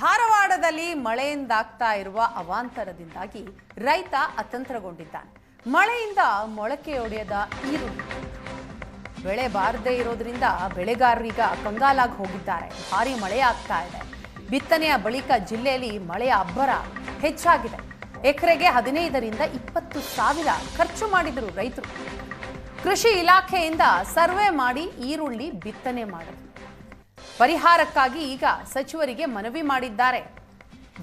ಧಾರವಾಡದಲ್ಲಿ ಮಳೆಯಿಂದಾಗ್ತಾ ಇರುವ ಅವಾಂತರದಿಂದಾಗಿ ರೈತ ಅತಂತ್ರಗೊಂಡಿದ್ದಾನೆ. ಮಳೆಯಿಂದ ಮೊಳಕೆಯೊಡೆಯದ ಈರುಳ್ಳಿ. ಬೆಳೆ ಬಾರದೇ ಇರೋದ್ರಿಂದ ಬೆಳೆಗಾರರೀಗ ಕಂಗಾಲಾಗಿ ಹೋಗಿದ್ದಾರೆ. ಭಾರಿ ಮಳೆ ಆಗ್ತಾ ಇದೆ. ಬಿತ್ತನೆಯ ಬಳಿಕ ಜಿಲ್ಲೆಯಲ್ಲಿ ಮಳೆಯ ಅಬ್ಬರ ಹೆಚ್ಚಾಗಿದೆ. ಎಕರೆಗೆ ಹದಿನೈದರಿಂದ ಇಪ್ಪತ್ತು ಸಾವಿರ ಖರ್ಚು ಮಾಡಿದರು ರೈತರು. ಕೃಷಿ ಇಲಾಖೆಯಿಂದ ಸರ್ವೆ ಮಾಡಿ ಈರುಳ್ಳಿ ಬಿತ್ತನೆ ಮಾಡಿದ್ರು. ಪರಿಹಾರಕ್ಕಾಗಿ ಈಗ ಸಚಿವರಿಗೆ ಮನವಿ ಮಾಡಿದ್ದಾರೆ.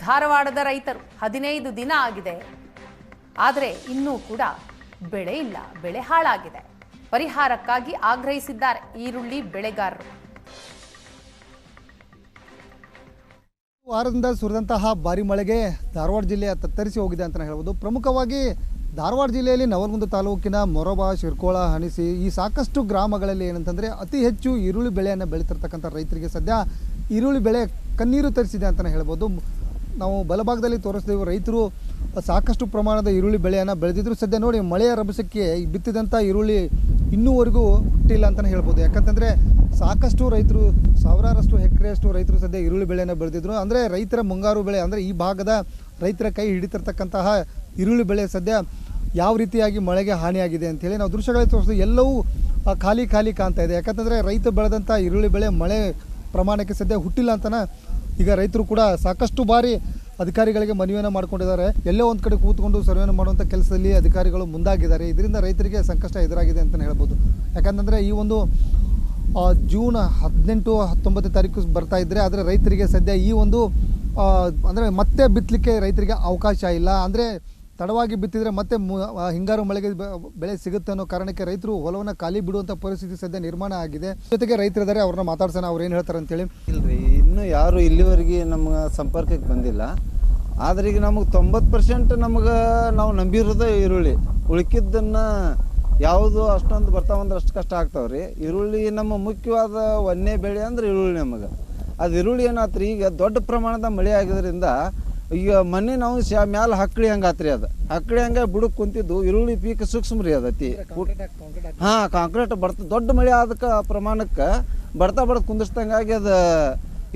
ಧಾರವಾಡದ ರೈತರು ಹದಿನೈದು ದಿನ ಆಗಿದೆ. ಆದರೆ ಇನ್ನೂ ಕೂಡ ಬೆಳೆ ಇಲ್ಲ, ಬೆಳೆ ಹಾಳಾಗಿದೆ. ಪರಿಹಾರಕ್ಕಾಗಿ ಆಗ್ರಹಿಸಿದ್ದಾರೆ ಈರುಳ್ಳಿ ಬೆಳೆಗಾರರು. ವಾರದಿಂದ ಸುರಿದಂತಹ ಭಾರಿ ಮಳೆಗೆ ಧಾರವಾಡ ಜಿಲ್ಲೆಯ ತತ್ತರಿಸಿ ಹೋಗಿದೆ ಅಂತಲೇ ಹೇಳ್ಬೋದು. ಪ್ರಮುಖವಾಗಿ ಧಾರವಾಡ ಜಿಲ್ಲೆಯಲ್ಲಿ ನವಲಗುಂದ ತಾಲೂಕಿನ ಮೊರಬ, ಶಿರ್ಕೋಳ ಹಣಿಸಿ ಈ ಸಾಕಷ್ಟು ಗ್ರಾಮಗಳಲ್ಲಿ ಏನಂತಂದರೆ ಅತಿ ಹೆಚ್ಚು ಈರುಳ್ಳಿ ಬೆಳೆಯನ್ನು ಬೆಳೀತಿರ್ತಕ್ಕಂಥ ರೈತರಿಗೆ ಸದ್ಯ ಈರುಳ್ಳಿ ಬೆಳೆ ಕಣ್ಣೀರು ತರಿಸಿದೆ ಅಂತಲೇ ಹೇಳ್ಬೋದು. ನಾವು ಬಲಭಾಗದಲ್ಲಿ ತೋರಿಸ್ತೀವಿ, ರೈತರು ಸಾಕಷ್ಟು ಪ್ರಮಾಣದ ಈರುಳ್ಳಿ ಬೆಳೆಯನ್ನು ಬೆಳೆದಿದ್ರು. ಸದ್ಯ ನೋಡಿ ಮಳೆಯ ರಭಸಕ್ಕೆ ಬಿತ್ತಿದಂಥ ಈರುಳ್ಳಿ ಇನ್ನೂವರೆಗೂ ಹುಟ್ಟಿಲ್ಲ ಅಂತಲೇ ಹೇಳ್ಬೋದು. ಯಾಕಂತಂದರೆ ಸಾಕಷ್ಟು ರೈತರು, ಸಾವಿರಾರಷ್ಟು ಹೆಕ್ರೆಯಷ್ಟು ರೈತರು ಸದ್ಯ ಈರುಳ್ಳಿ ಬೆಳೆಯನ್ನು ಬೆಳೆದಿದ್ರು. ಅಂದರೆ ರೈತರ ಮುಂಗಾರು ಬೆಳೆ ಅಂದರೆ ಈ ಭಾಗದ ರೈತರ ಕೈ ಹಿಡಿತಿರ್ತಕ್ಕಂತಹ ಈರುಳ್ಳಿ ಬೆಳೆ ಸದ್ಯ ಯಾವ ರೀತಿಯಾಗಿ ಮಳೆಗೆ ಹಾನಿಯಾಗಿದೆ ಅಂತೇಳಿ ನಾವು ದೃಶ್ಯಗಳಲ್ಲಿ ತೋರಿಸ್ತೀವಿ ಎಲ್ಲವೂ ಖಾಲಿ ಖಾಲಿ ಕಾಣ್ತಾ ಇದೆ. ಯಾಕಂತಂದರೆ ರೈತ ಬೆಳೆದಂಥ ಈರುಳ್ಳಿ ಬೆಳೆ ಮಳೆ ಪ್ರಮಾಣಕ್ಕೆ ಸದ್ಯ ಹುಟ್ಟಿಲ್ಲ ಅಂತನ ಈಗ ರೈತರು ಕೂಡ ಸಾಕಷ್ಟು ಬಾರಿ ಅಧಿಕಾರಿಗಳಿಗೆ ಮನವಿಯನ್ನು ಮಾಡಿಕೊಂಡಿದ್ದಾರೆ. ಎಲ್ಲೋ ಒಂದು ಕಡೆ ಕೂತ್ಕೊಂಡು ಸರ್ವೆಯನ್ನು ಮಾಡುವಂಥ ಕೆಲಸದಲ್ಲಿ ಅಧಿಕಾರಿಗಳು ಮುಂದಾಗಿದ್ದಾರೆ. ಇದರಿಂದ ರೈತರಿಗೆ ಸಂಕಷ್ಟ ಎದುರಾಗಿದೆ ಅಂತಲೇ ಹೇಳ್ಬೋದು. ಯಾಕಂತಂದರೆ ಈ ಒಂದು ಜೂನ್ ಹದಿನೆಂಟು ಹತ್ತೊಂಬತ್ತು ತಾರೀಕು ಬರ್ತಾ ಇದ್ದರೆ ಆದರೆ ರೈತರಿಗೆ ಸದ್ಯ ಈ ಒಂದು ಅಂದರೆ ಮತ್ತೆ ಬಿತ್ತಲಿಕ್ಕೆ ರೈತರಿಗೆ ಅವಕಾಶ ಇಲ್ಲ. ಅಂದರೆ ತಡವಾಗಿ ಬಿತ್ತಿದರೆ ಮತ್ತೆ ಹಿಂಗಾರು ಮಳೆಗೆ ಬೆಳೆ ಸಿಗುತ್ತೆ ಅನ್ನೋ ಕಾರಣಕ್ಕೆ ರೈತರು ಹೊಲವನ್ನು ಖಾಲಿ ಬಿಡುವಂಥ ಪರಿಸ್ಥಿತಿ ಸದ್ಯ ನಿರ್ಮಾಣ ಆಗಿದೆ. ಜೊತೆಗೆ ರೈತರಿದ್ದಾರೆ, ಅವ್ರನ್ನ ಮಾತಾಡ್ಸೋಣ, ಅವ್ರು ಏನು ಹೇಳ್ತಾರೆ ಅಂತೇಳಿ ಇಲ್ರಿ, ಇನ್ನೂ ಯಾರು ಇಲ್ಲಿವರೆಗೆ ನಮ್ಗೆ ಸಂಪರ್ಕಕ್ಕೆ ಬಂದಿಲ್ಲ. ಆದ್ರೆ ಈಗ ನಮಗೆ ತೊಂಬತ್ತು ಪರ್ಸೆಂಟ್ ನಮ್ಗೆ ನಾವು ನಂಬಿರೋದೇ ಈರುಳ್ಳಿ. ಉಳ್ಕಿದ್ದನ್ನು ಯಾವುದು ಅಷ್ಟೊಂದು ಬರ್ತಾವಂದ್ರೆ ಅಷ್ಟು ಕಷ್ಟ ಆಗ್ತಾವ್ರಿ. ಈರುಳ್ಳಿ ನಮ್ಮ ಮುಖ್ಯವಾದ ಒಂದೇ ಬೆಳೆ ಅಂದ್ರೆ ಈರುಳ್ಳಿ ನಮಗೆ. ಅದು ಈರುಳ್ಳಿ ಏನಾತ್ರಿ, ಈಗ ದೊಡ್ಡ ಪ್ರಮಾಣದ ಮಳೆ ಆಗಿದ್ರಿಂದ ಈಗ ಮೊನ್ನೆ ನಾವು ಮ್ಯಾಲೆ ಮ್ಯಾಲ ಹಕ್ಕಳಿ ಹಂಗೆ ಆತ್ರಿ ಅದು. ಹಕ್ಕಳಿ ಹಂಗೆ ಬುಡಕ್ಕೆ ಕುಂತಿದ್ದು ಈರುಳ್ಳಿ ಪೀಕ್ ಸೂಕ್ಷ್ಮ ರೀ ಅದತಿ ಹಾಂ ಕಾಂಕ್ರೀಟ್ ಬರ್ತ ದೊಡ್ಡ ಮಳೆ ಆದ ಪ್ರಮಾಣಕ್ಕೆ ಬರ್ತಾ ಬರ್ತಾ ಕುಂದಿಸ್ದಂಗಾಗಿ ಅದು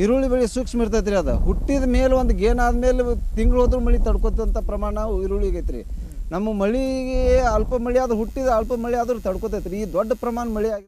ಈರುಳ್ಳಿ ಬೆಳೆ ಸೂಕ್ಷ್ಮ ಇರ್ತೈತ್ರಿ ಅದು. ಹುಟ್ಟಿದ ಮೇಲೆ ಒಂದು ಗೇನ್ ಆದ್ಮೇಲೆ ತಿಂಗಳು ಹೋದ್ರೂ ಮಳೆ ತಡ್ಕೊತಂಥ ಪ್ರಮಾಣ ಈರುಳ್ಳಿ ಐತ್ರಿ ನಮ್ಮ ಮಳೆಗೆ ಅಲ್ಪ ಮಳೆ ಆದ್ರೆ ಹುಟ್ಟಿದ ಅಲ್ಪ ಮಳೆ ಆದ್ರೂ ತಡ್ಕೊತೈತ್ರಿ. ಈ ದೊಡ್ಡ ಪ್ರಮಾಣ ಮಳೆ ಆಗಿ